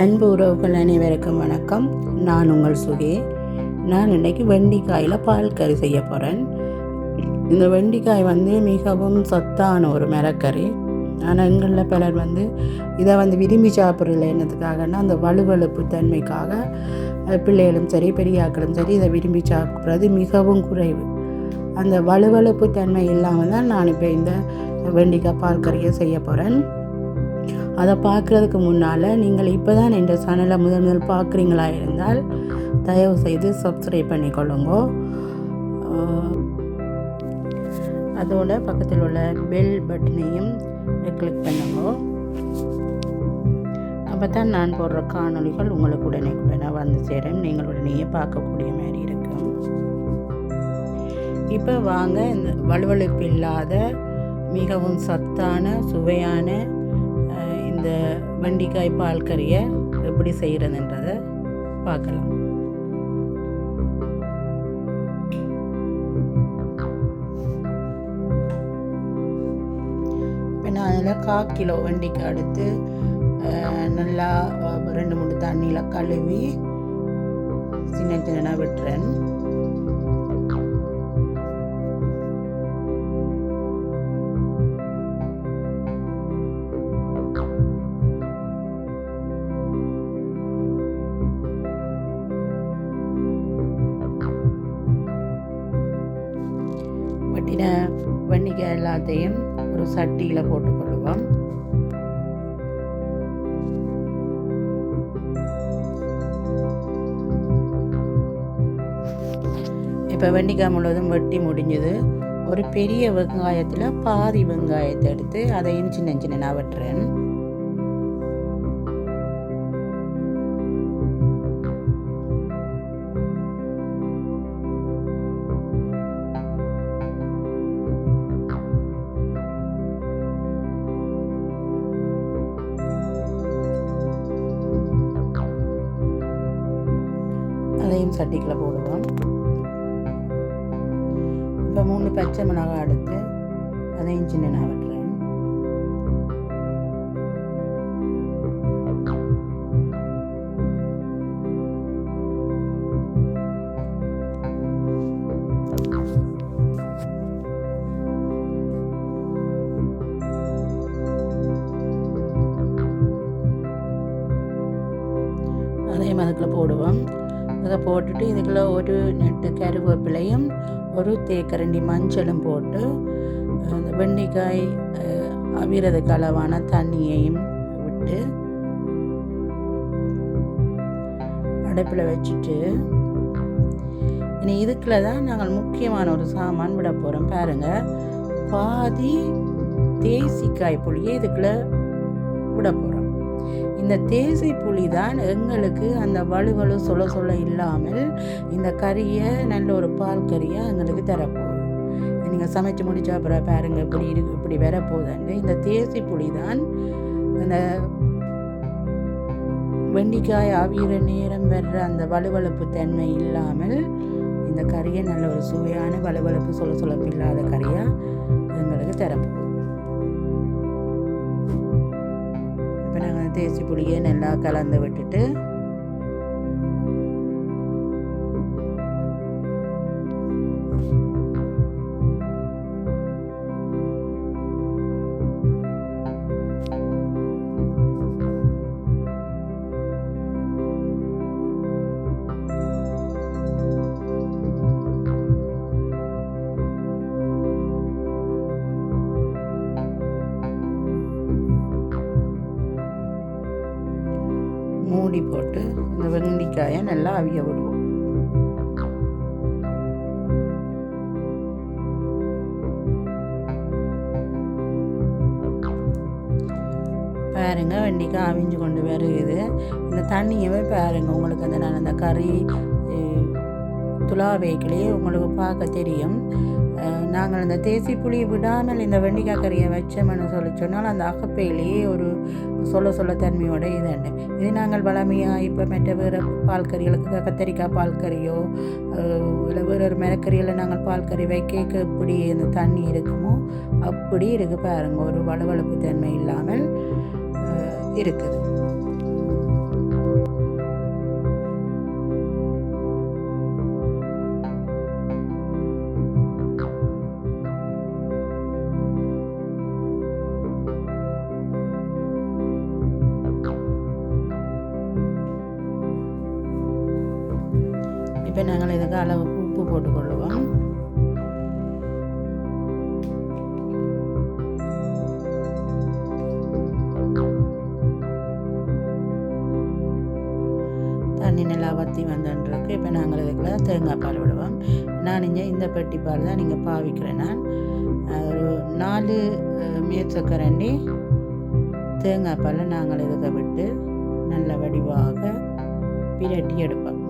அன்பு உறவுகள் அனைவருக்கும் வணக்கம். நான் உங்கள் சுகே. நான் இன்னைக்கு வெண்டிக்காயில் பால் கறி செய்ய போகிறேன் இந்த வெண்டிக்காய் வந்து மிகவும் சத்தான ஒரு மரக்கறி. ஆனால் எங்களில் பலர் வந்து இதை வந்து விரும்பி சாப்பிட்றதில்ல. என்னத்துக்காகன்னா அந்த வலுவழுப்பு தன்மைக்காக பிள்ளைகளும் சரி பெரியாக்களும் சரி இதை விரும்பி சாப்பிட்றது மிகவும் குறைவு. அந்த வலுவழுப்பு தன்மை இல்லாமல் தான் நான் இப்போ இந்த வெண்டிக்காய் பால் கறியை செய்ய போகிறேன் அதை பார்க்குறதுக்கு முன்னால் நீங்கள் இப்போ தான் இந்த சேனலை முதல் முதல் பார்க்குறீங்களா இருந்தால் தயவு செய்து சப்ஸ்கிரைப் பண்ணிக்கொள்ளுங்க. அதோட பக்கத்தில் உள்ள பெல் பட்டனையும் கிளிக் பண்ணுங்க. அப்போ தான் நான் போடுற காணொளிகள் உங்களுக்கு உடனே உடனே வந்து சேரும். நீங்கள் உடனேயே பார்க்கக்கூடிய மாதிரி இருக்கும். இப்போ வாங்க இந்த வலுவழுப்பு இல்லாத மிகவும் சத்தான சுவையான இந்த வண்டிக்காய் பால் கறியை எப்படி செய்கிறதுன்றதை பார்க்கலாம். இப்போ நான் அதில் கா கிலோ வண்டிக்காய் எடுத்து நல்லா ரெண்டு மூணு தண்ணியில் கழுவி சின்ன சின்னதாக விட்டுறேன். எல்லாத்தையும் ஒரு சட்டியில் போட்டுக்கொள்வோம் இப்போ வெண்ணிக்காய் முழுவதும் வெட்டி முடிஞ்சது. ஒரு பெரிய வெங்காயத்தில் பாதி வெங்காயத்தை எடுத்து அதையும் சின்ன சின்னதாக வெட்டுறேன். சட்டிக்குள்ள போடுவோம் இப்போ மூணு பச்சை மிளகாய் எடுத்து அதையும் சின்னதாக வெட்டுறேன். அதையும் அதுக்குள்ள போடுவோம். அதை போட்டுட்டு இதுக்குள்ளே ஒரு நெட்டு கருவேப்பிலையும் ஒரு தேக்கரண்டி மஞ்சளும் போட்டு அந்த வெண்டைக்காய் அவிரதுக்கு அளவான தண்ணியையும் விட்டு அடுப்பில் வச்சுட்டு இனி இதுக்குள்ள தான் நாங்கள் முக்கியமான ஒரு சாமான் விட போகிறோம் பாருங்கள் பாதி தேசிக்காய் புளியை இதுக்குள்ள விட போகிறோம் இந்த தேசி புளி தான் எங்களுக்கு அந்த வலுவலு சொல்ல சொல்ல இல்லாமல் இந்த கறியை நல்ல ஒரு பால் கறியை எங்களுக்கு தரப்போகுது. நீங்கள் சமைச்சு முடிச்சா அப்புறம் பாருங்க இப்படி இருக்கு இப்படி வரப்போகுதுன்னு இந்த தேசி புளி தான் அந்த வெண்டிக்காய் ஆவியிற நேரம் வர்ற அந்த வலுவழுப்பு தன்மை இல்லாமல் இந்த கறியை நல்ல ஒரு சுவையான வலுவழுப்பு சொல்ல சொலப்பு இல்லாத கறியாக எங்களுக்கு தரப்போகுது. தேசி புளியை நல்லா கலந்து விட்டுட்டு நல்லா அவிய விடுவோம். பாருங்க வெண்டிக்காய் அவிஞ்சு கொண்டு வருகுது. இந்த தண்ணியவே பாருங்க உங்களுக்கு அந்த நான் அந்த கறி துலா வைக்கலையே உங்களுக்கு பார்க்க தெரியும். நாங்கள் அந்த தேசி புளியை விடாமல் இந்த வெண்டிக்காய் கறியை வச்சோம்னு சொல்லி சொன்னால் அந்த அகப்பையிலேயே ஒரு சொல்ல சொல்ல தன்மையோட இதுண்டு இது நாங்கள் வளமையாக இப்போ மற்ற வேறு பால் கறிகளுக்கு கத்தரிக்காய் பால் கறியோ இல்லை வேறு ஒரு மிளக்கறியில் நாங்கள் பால் கறி வைக்க எப்படி இந்த தண்ணி இருக்குமோ அப்படி இருக்கு பாருங்கள் ஒரு வளவளப்பு தன்மை இல்லாமல் இருக்குது. நாங்கள் இதுக்கு அளவுக்கு உப்பு போட்டுக்கொள்ளுவோம். தண்ணி நல்லா வற்றி வந்துருக்கு இப்போ நாங்கள் இதுக்குள்ள தேங்காய் பால் விடுவோம். நான் இங்கே இந்த பெட்டி பால் தான் நீங்கள் பாவிக்கிறேன் நான். ஒரு நாலு மேச்சக்கரண்டி தேங்காய் பாலை நாங்கள் இதுக்கு விட்டு நல்ல வடிவாக பிரட்டி எடுப்போம்.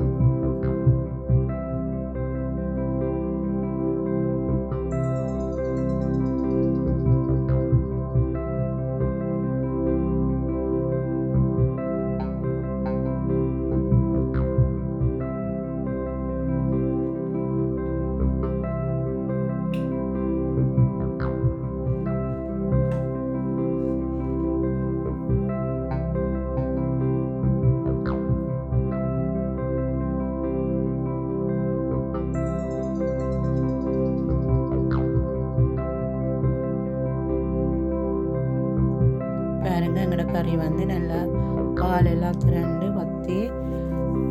கறி வந்து நல்லா பால் எல்லாம் திரண்டு வற்றி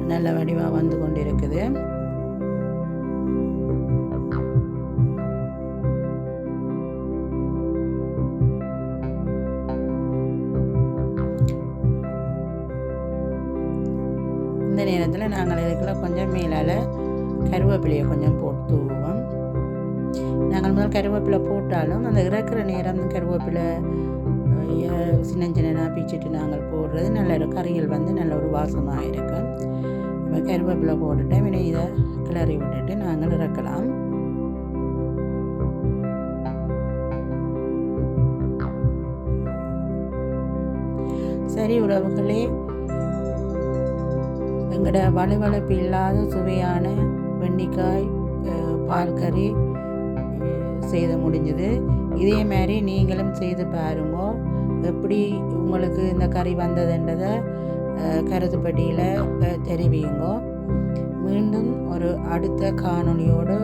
நல்ல வடிவாக வந்து கொண்டு இருக்குது இந்த நேரத்தில் நாங்கள் இதுக்குள்ள கொஞ்சம் மேலால் கருவேப்பிலையை கொஞ்சம் போட்டு தூவோம் நாங்கள் முதல் கருவேப்பிலை போட்டாலும் அந்த இறக்குற நேரம் கருவேப்பிலை சின்ன சின்ன பிச்சுட்டு நாங்கள் போடுறது. நல்ல ஒரு கறிகள் வந்து நல்ல ஒரு வாசமாக இருக்கும் இப்போ கருவேப்பிலை போட்டுட்டு வினை இதை கிளறி விட்டுட்டு நாங்கள் இறக்கலாம். சரி உறவுகளே. எங்களோட வலுவழுப்பு இல்லாத சுவையான வெண்டிக்காய் பால் கறி செய்து முடிஞ்சது. இதே மாதிரி நீங்களும் செய்து பாருங்க. எப்படி உங்களுக்கு இந்த கறி வந்ததுன்றதை அஹ், கருத்துப்பட்டியில் மீண்டும் ஒரு அடுத்த காணொளியோடு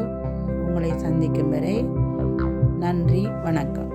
உங்களை சந்திக்கும் வரை நன்றி வணக்கம்.